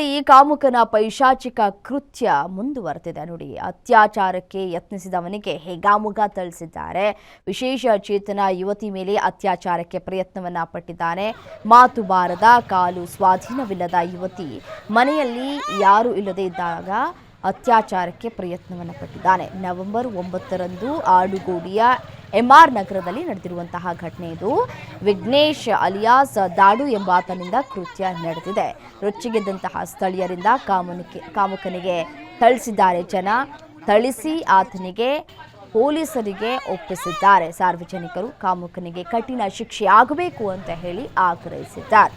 ಬೆಂಗಳೂರಿನಲ್ಲಿ ಕಾಮುಕನ ಪೈಶಾಚಿಕ ಕೃತ್ಯ ಮುಂದುವರೆದಿದೆ. ನೋಡಿ, ಅತ್ಯಾಚಾರಕ್ಕೆ ಯತ್ನಿಸಿದವನಿಗೆ ಹೇಗಾಮುಗ ಥಳಿಸಿದ್ದಾರೆ. ವಿಶೇಷ ಚೇತನ ಯುವತಿ ಮೇಲೆ ಅತ್ಯಾಚಾರಕ್ಕೆ ಪ್ರಯತ್ನವನ್ನ ಪಟ್ಟಿದ್ದಾನೆ. ಮಾತು ಬಾರದ, ಕಾಲು ಸ್ವಾಧೀನವಿಲ್ಲದ ಯುವತಿ ಮನೆಯಲ್ಲಿ ಯಾರು ಇಲ್ಲದೆ ಇದ್ದಾಗ ಅತ್ಯಾಚಾರಕ್ಕೆ ಪ್ರಯತ್ನವನ್ನು ಪಟ್ಟಿದ್ದಾನೆ. ನವೆಂಬರ್ ಒಂಬತ್ತರಂದು ಆಡುಗೋಡಿಯ ಎಂ ಆರ್ ನಗರದಲ್ಲಿ ನಡೆದಿರುವಂತಹ ಘಟನೆ ಇದು ವಿಘ್ನೇಶ್ ಅಲಿಯಾಸ್ ದಾಡು ಎಂಬಾತನಿಂದ ಕೃತ್ಯ ನಡೆದಿದೆ ರೊಚ್ಚಿಗೆದ್ದಂತಹ ಸ್ಥಳೀಯರಿಂದ ಕಾಮುಕನಿಗೆ ಥಳಿಸಿದ್ದಾರೆ ಜನ ಥಳಿಸಿ ಆತನಿಗೆ ಪೊಲೀಸರಿಗೆ ಒಪ್ಪಿಸಿದ್ದಾರೆ ಸಾರ್ವಜನಿಕರು ಕಾಮುಕನಿಗೆ ಕಠಿಣ ಶಿಕ್ಷೆ ಆಗಬೇಕು ಅಂತ ಹೇಳಿ ಆಗ್ರಹಿಸಿದ್ದಾರೆ